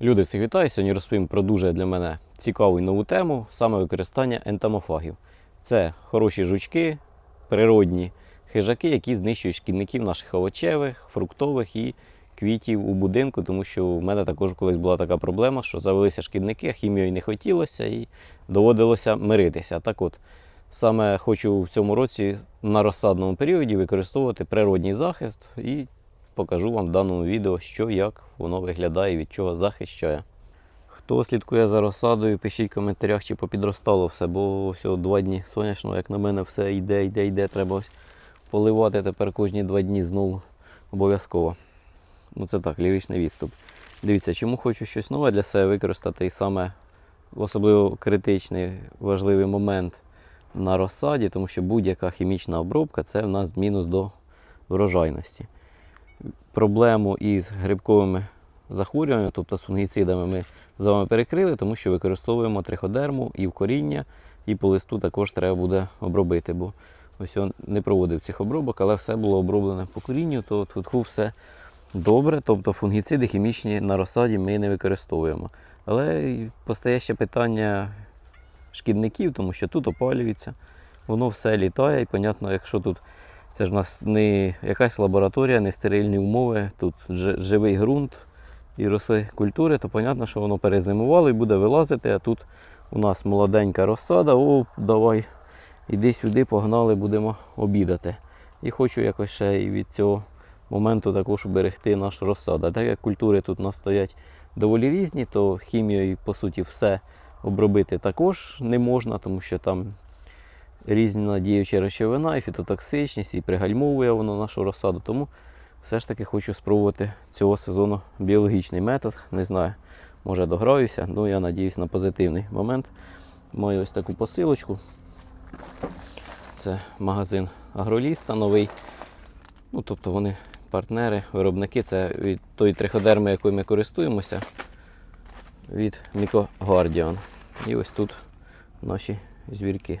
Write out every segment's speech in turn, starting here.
Люди, всіх вітаю! Сьогодні розповім про дуже для мене цікаву і нову тему саме використання ентомофагів. Це хороші жучки, природні хижаки, які знищують шкідників наших овочевих, фруктових і квітів у будинку, тому що в мене також колись була така проблема, що завелися шкідники, хімією не хотілося і доводилося миритися. Так от, саме хочу в цьому році на розсадному періоді використовувати природній захист і покажу вам в даному відео, що як воно виглядає і від чого захищає. Хто слідкує за розсадою, пишіть в коментарях, чи попідростало все, бо все, два дні сонячно, як на мене, все йде, йде, йде. Треба ось поливати тепер кожні два дні знову обов'язково. Ну це так, ліричний відступ. Дивіться, чому хочу щось нове для себе використати і саме особливо критичний важливий момент на розсаді, тому що будь-яка хімічна обробка це в нас мінус до врожайності проблему із грибковими захворюваннями, тобто з фунгіцидами, ми з вами перекрили, тому що використовуємо триходерму і в коріння, і по листу також треба буде обробити. Бо ось я не проводив цих обробок, але все було оброблене по корінню, то тут все добре. Тобто фунгіциди хімічні на розсаді ми не використовуємо. Але постає ще питання шкідників, тому що тут опалюється, воно все літає, і, понятно, якщо тут це ж у нас не якась лабораторія, не стерильні умови, тут живий ґрунт і росли культури, то зрозуміло, що воно перезимувало і буде вилазити, а тут у нас молоденька розсада, о, давай, іди сюди, погнали, будемо обідати. І хочу якось ще і від цього моменту також уберегти нашу розсаду. Так як культури тут у нас стоять доволі різні, то хімією, по суті, все обробити також не можна, тому що там різна діюча речовина, і фітотоксичність, і пригальмовує воно нашу розсаду. Тому все ж таки хочу спробувати цього сезону біологічний метод. Не знаю, може дограюся, ну я надіюсь на позитивний момент. Маю ось таку посилочку. Це магазин Агроліста новий. Ну, тобто вони партнери, виробники. Це від тої триходерми, якою ми користуємося, від Міко Guardian. І ось тут наші звірки.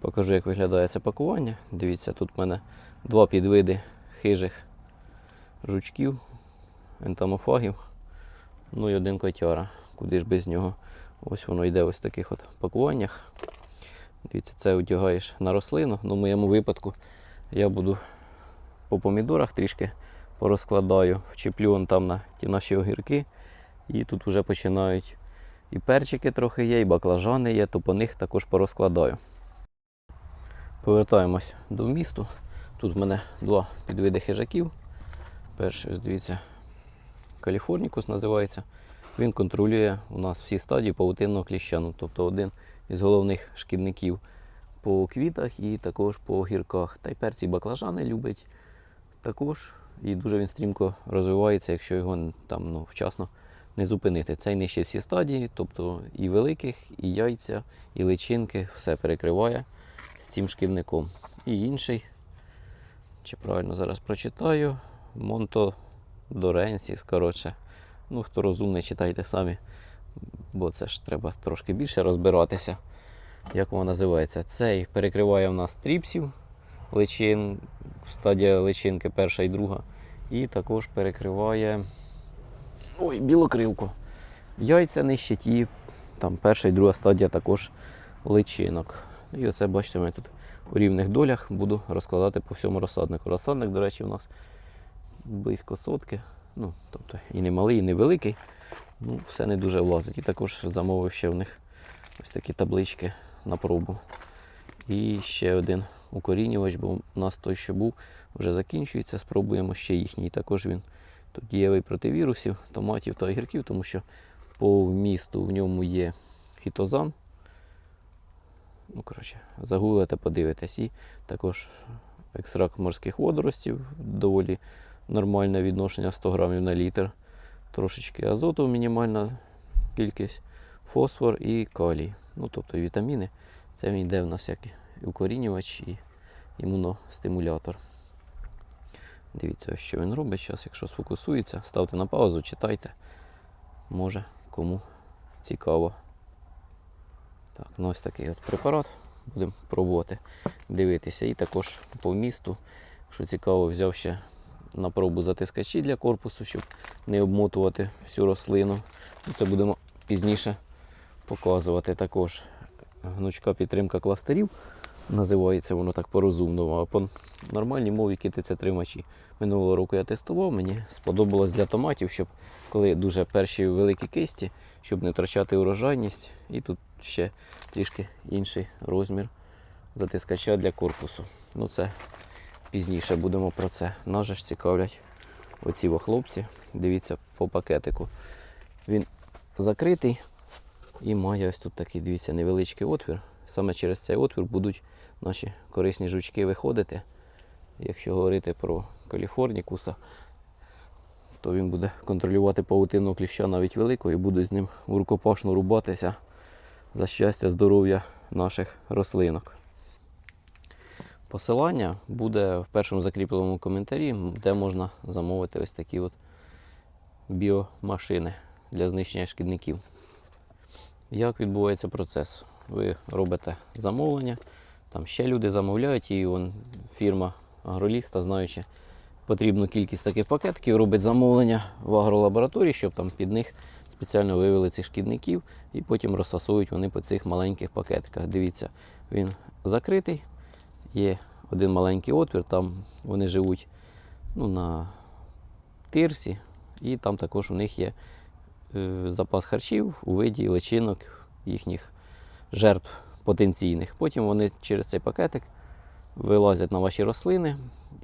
Покажу, як виглядає це пакування. Дивіться, тут в мене два підвиди хижих жучків, ентомофагів, ну і один котяра. Куди ж без нього? Ось воно йде ось в таких от пакуваннях. Дивіться, це одягаєш на рослину. Ну, в моєму випадку я буду по помідорах трішки порозкладаю, вчеплю он там на ті наші огірки. І тут вже починають і перчики трохи є, і баклажани є, то по них також порозкладаю. Повертаємось до вмісту. Тут в мене два підвиди хижаків. Перший, дивіться, Каліфорнікус називається. Він контролює у нас всі стадії павутинного кліща. Ну, тобто один із головних шкідників по квітах і також по огірках. Та й перці баклажани любить також. І дуже він стрімко розвивається, якщо його там ну, вчасно не зупинити. Цей нищить всі стадії, тобто і великих, і яйця, і личинки, все перекриває з цим шкідником. І інший, чи правильно зараз прочитаю, Монто Доренсіс, коротше. Ну, хто розумний, читайте самі, бо це ж треба трошки більше розбиратися, як воно називається. Цей перекриває у нас тріпсів, личин, стадія личинки перша і друга. І також перекриває ой, білокрилку. Яйця нищить і там перша і друга стадія також личинок. І оце, бачите, ми тут у рівних долях буду розкладати по всьому розсаднику. Розсадник, до речі, у нас близько сотки. Ну, тобто і не малий, і не великий. Ну, все не дуже влазить. І також замовив ще в них ось такі таблички на пробу. І ще один укорінювач, бо у нас той, що був, вже закінчується. Спробуємо ще їхній. Також він тут дієвий проти вірусів, томатів та огірків, тому що по вмісту в ньому є фітозан. Ну, коротше, загуглите, подивитесь. І також екстракт морських водоростів, доволі нормальне відношення 100 грамів на літр. Трошечки азоту, мінімальна кількість, фосфор і калій. Ну, тобто вітаміни. Це він йде в нас як укорінювач і імуностимулятор. Дивіться, що він робить. Зараз, якщо сфокусується, ставте на паузу, читайте. Може кому цікаво. Так, ну ось такий от препарат. Будемо пробувати дивитися. І також по вмісту, якщо цікаво, взяв ще на пробу затискачі для корпусу, щоб не обмотувати всю рослину. Це будемо пізніше показувати також. Гнучка підтримка кластерів. Називається воно так по-розумному, а по нормальній мові кити це тримачі. Минулого року я тестував, мені сподобалось для томатів, щоб коли дуже перші великі кисті, щоб не втрачати урожайність. І тут ще трішки інший розмір затискача для корпусу. Ну це пізніше будемо про це. Нас ж цікавлять оці хлопці. Дивіться по пакетику. Він закритий і має ось тут такий, дивіться, невеличкий отвір. Саме через цей отвір будуть наші корисні жучки виходити. Якщо говорити про каліфорнікуса, то він буде контролювати павутинного кліща навіть великого і буде з ним рукопашно рубатися за щастя, здоров'я наших рослинок. Посилання буде в першому закріпленому коментарі, де можна замовити ось такі от біомашини для знищення шкідників. Як відбувається процес? Ви робите замовлення, там ще люди замовляють, і вон фірма агроліста, знаючи потрібну кількість таких пакетків, робить замовлення в агролабораторії, щоб там під них спеціально вивели цих шкідників і потім розфасовують вони по цих маленьких пакетках. Дивіться, він закритий, є один маленький отвір, там вони живуть ну, на тирсі, і там також у них є е, запас харчів у виді личинок їхніх жертв потенційних. Потім вони через цей пакетик вилазять на ваші рослини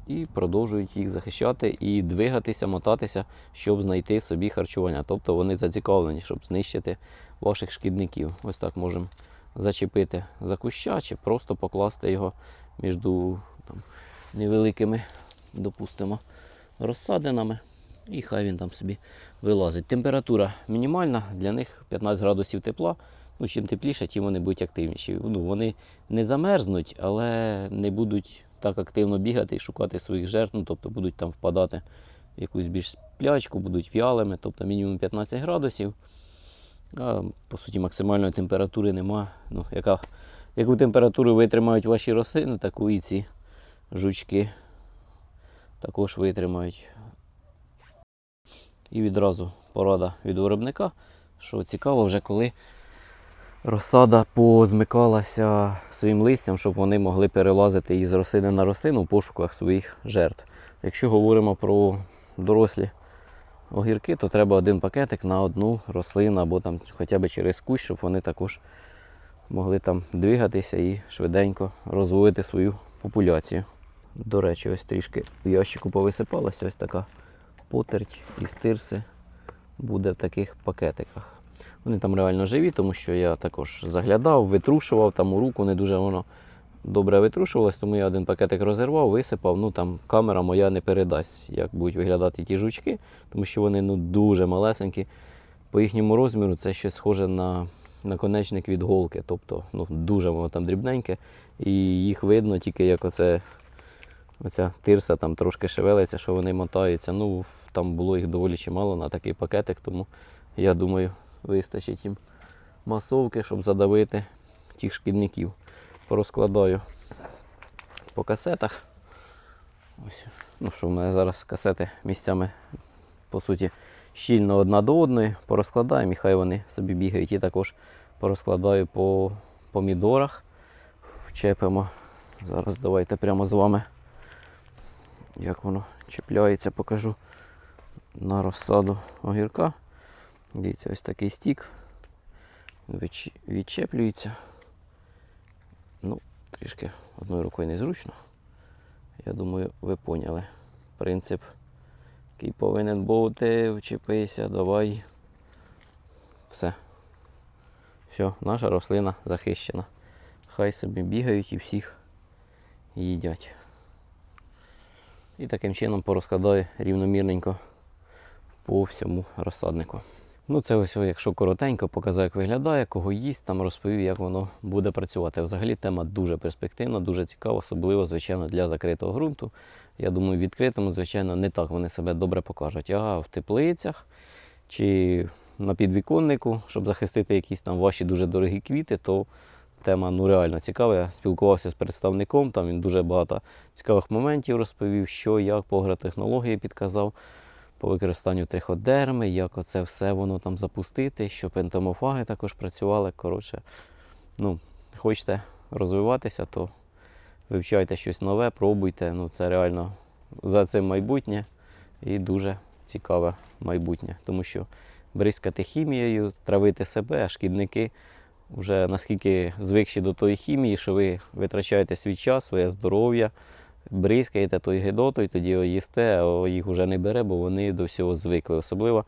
і продовжують їх захищати і двигатися, мотатися, щоб знайти собі харчування. Тобто вони зацікавлені, щоб знищити ваших шкідників. Ось так можемо зачепити за куща чи просто покласти його між там, невеликими, допустимо, розсадинами. І хай він там собі вилазить. Температура мінімальна, для них 15 градусів тепла. Ну, чим тепліше, тим вони будуть активніші. Ну, вони не замерзнуть, але не будуть так активно бігати і шукати своїх жертв. Ну, тобто будуть там впадати в якусь більш сплячку, будуть в'ялими, тобто мінімум 15 градусів. А, по суті, максимальної температури нема. Ну, яка, яку температуру витримають ваші рослини, таку і ці жучки також витримають. І відразу порада від виробника, що цікаво, вже коли розсада позмикалася своїм листям, щоб вони могли перелазити із рослини на рослину в пошуках своїх жертв. Якщо говоримо про дорослі огірки, то треба один пакетик на одну рослину або там хоча б через кущ, щоб вони також могли там двигатися і швиденько розводити свою популяцію. До речі, ось трішки в ящику повисипалася ось така потерть із тирси буде в таких пакетиках. Вони там реально живі, тому що я також заглядав, витрушував там у руку, не дуже воно добре витрушувалось, тому я один пакетик розірвав, висипав. Ну там камера моя не передасть, як будуть виглядати ті жучки, тому що вони ну, дуже малесенькі. По їхньому розміру це щось схоже на наконечник від голки. Тобто ну, дуже воно там дрібненьке. І їх видно тільки як оце, оця тирса там трошки шевелиться, що вони мотаються. Ну, там було їх доволі чимало на такий пакетик, тому я думаю, вистачить їм масовки, щоб задавити тих шкідників. Порозкладаю по касетах. Ось, ну що в мене зараз касети місцями, по суті, щільно одна до одної, порозкладаємо і хай вони собі бігають. І також порозкладаю по помідорах. Вчепимо. Зараз давайте прямо з вами, як воно чіпляється, покажу на розсаду огірка. Дивіться, ось такий стік. Відч- Відчеплюється. Ну, трішки одною рукою незручно. Я думаю, ви поняли. Принцип, який повинен бути, вчепися, давай. Все. Все, наша рослина захищена. Хай собі бігають і всіх їдять. І таким чином порозкладаю рівномірненько по всьому розсаднику. Ну, це ось, якщо коротенько, показав, як виглядає, кого їсть, там розповів, як воно буде працювати. Взагалі тема дуже перспективна, дуже цікава, особливо, звичайно, для закритого ґрунту. Я думаю, в відкритому, звичайно, не так вони себе добре покажуть. А в теплицях чи на підвіконнику, щоб захистити якісь там ваші дуже дорогі квіти, то тема ну, реально цікава. Я спілкувався з представником, там він дуже багато цікавих моментів розповів, що, як по агротехнології підказав. По використанню триходерми, як оце все воно там запустити, щоб ентомофаги також працювали. Коротше, ну, хочете розвиватися, то вивчайте щось нове, пробуйте. Ну, це реально за цим майбутнє і дуже цікаве майбутнє. Тому що бризкати хімією, травити себе, а шкідники вже наскільки звикші до тої хімії, що ви витрачаєте свій час, своє здоров'я, бризкаєте той гидотою, тоді їсте, а їх вже не бере, бо вони до всього звикли. Особливо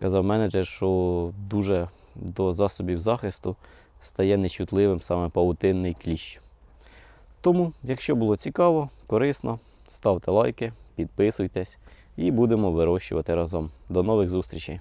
казав менеджер, що дуже до засобів захисту стає нечутливим саме паутинний кліщ. Тому, якщо було цікаво, корисно, ставте лайки, підписуйтесь і будемо вирощувати разом. До нових зустрічей!